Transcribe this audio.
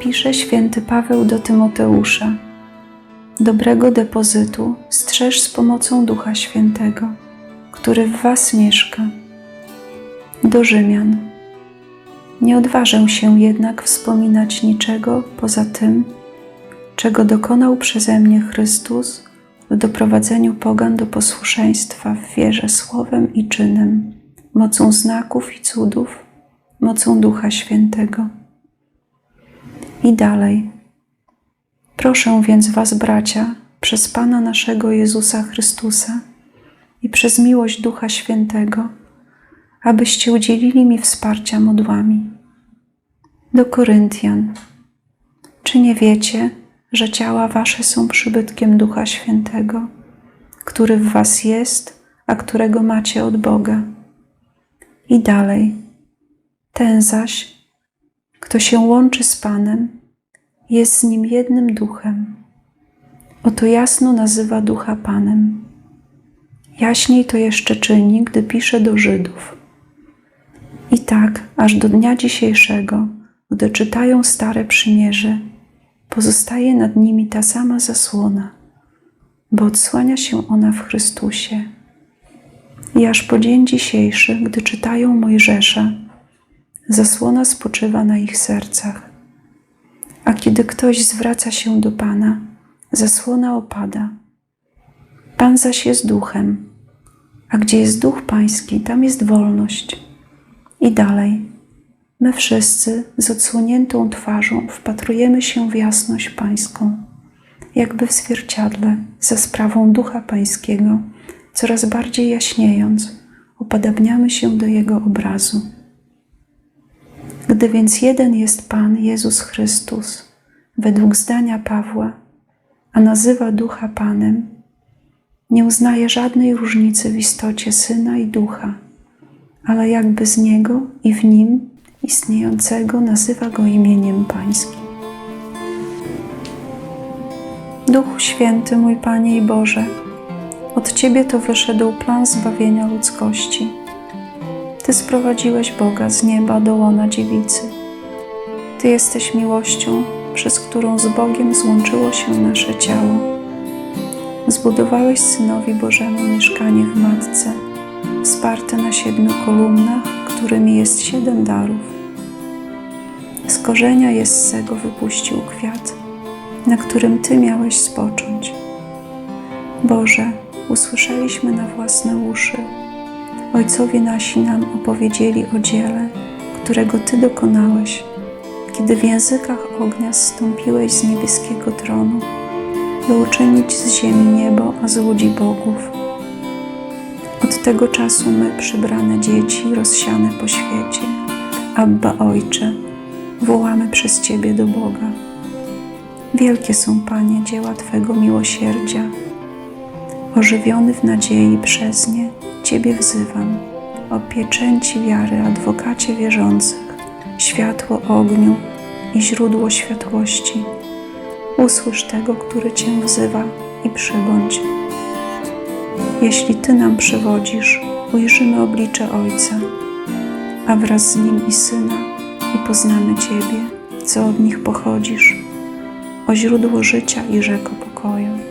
Pisze święty Paweł do Tymoteusza. Dobrego depozytu strzeż z pomocą Ducha Świętego, który w Was mieszka. Do Rzymian. Nie odważę się jednak wspominać niczego poza tym, czego dokonał przeze mnie Chrystus w doprowadzeniu pogan do posłuszeństwa w wierze słowem i czynem, mocą znaków i cudów, mocą Ducha Świętego. I dalej. Proszę więc Was, bracia, przez Pana naszego Jezusa Chrystusa i przez miłość Ducha Świętego, abyście udzielili mi wsparcia modłami. Do Koryntian. Czy nie wiecie, że ciała Wasze są przybytkiem Ducha Świętego, który w Was jest, a którego macie od Boga? I dalej. Ten zaś, kto się łączy z Panem, jest z nim jednym duchem. Oto jasno nazywa ducha Panem. Jaśniej to jeszcze czyni, gdy pisze do Żydów. I tak, aż do dnia dzisiejszego, gdy czytają Stare Przymierze, pozostaje nad nimi ta sama zasłona, bo odsłania się ona w Chrystusie. I aż po dzień dzisiejszy, gdy czytają Mojżesza, zasłona spoczywa na ich sercach. A kiedy ktoś zwraca się do Pana, zasłona opada. Pan zaś jest duchem, a gdzie jest duch Pański, tam jest wolność. I dalej. My wszyscy z odsłoniętą twarzą wpatrujemy się w jasność Pańską, jakby w zwierciadle, za sprawą Ducha Pańskiego, coraz bardziej jaśniejąc, upodabniamy się do Jego obrazu. Gdy więc jeden jest Pan Jezus Chrystus, według zdania Pawła, a nazywa Ducha Panem, nie uznaje żadnej różnicy w istocie Syna i Ducha, ale jakby z Niego i w Nim istniejącego nazywa Go imieniem Pańskim. Duchu Święty, mój Panie i Boże, od Ciebie to wyszedł plan zbawienia ludzkości. Ty sprowadziłeś Boga z nieba do łona dziewicy. Ty jesteś miłością, przez którą z Bogiem złączyło się nasze ciało. Zbudowałeś Synowi Bożemu mieszkanie w Matce, wsparte na siedmiu kolumnach, którymi jest siedem darów. Z korzenia Jessego wypuścił kwiat, na którym Ty miałeś spocząć. Boże, usłyszeliśmy na własne uszy. Ojcowie nasi nam opowiedzieli o dziele, którego Ty dokonałeś, kiedy w językach ognia zstąpiłeś z niebieskiego tronu, by uczynić z ziemi niebo, a z ludzi bogów. Od tego czasu my, przybrane dzieci, rozsiane po świecie, Abba Ojcze, wołamy przez Ciebie do Boga. Wielkie są, Panie, dzieła Twego miłosierdzia. Ożywiony w nadziei przez nie, Ciebie wzywam. O pieczęci wiary, adwokacie wierzących, światło ogniu i źródło światłości. Usłysz tego, który Cię wzywa i przybądź. Jeśli Ty nam przywodzisz, ujrzymy oblicze Ojca, a wraz z Nim i Syna i poznamy Ciebie, co od nich pochodzisz, o źródło życia i rzeko pokoju.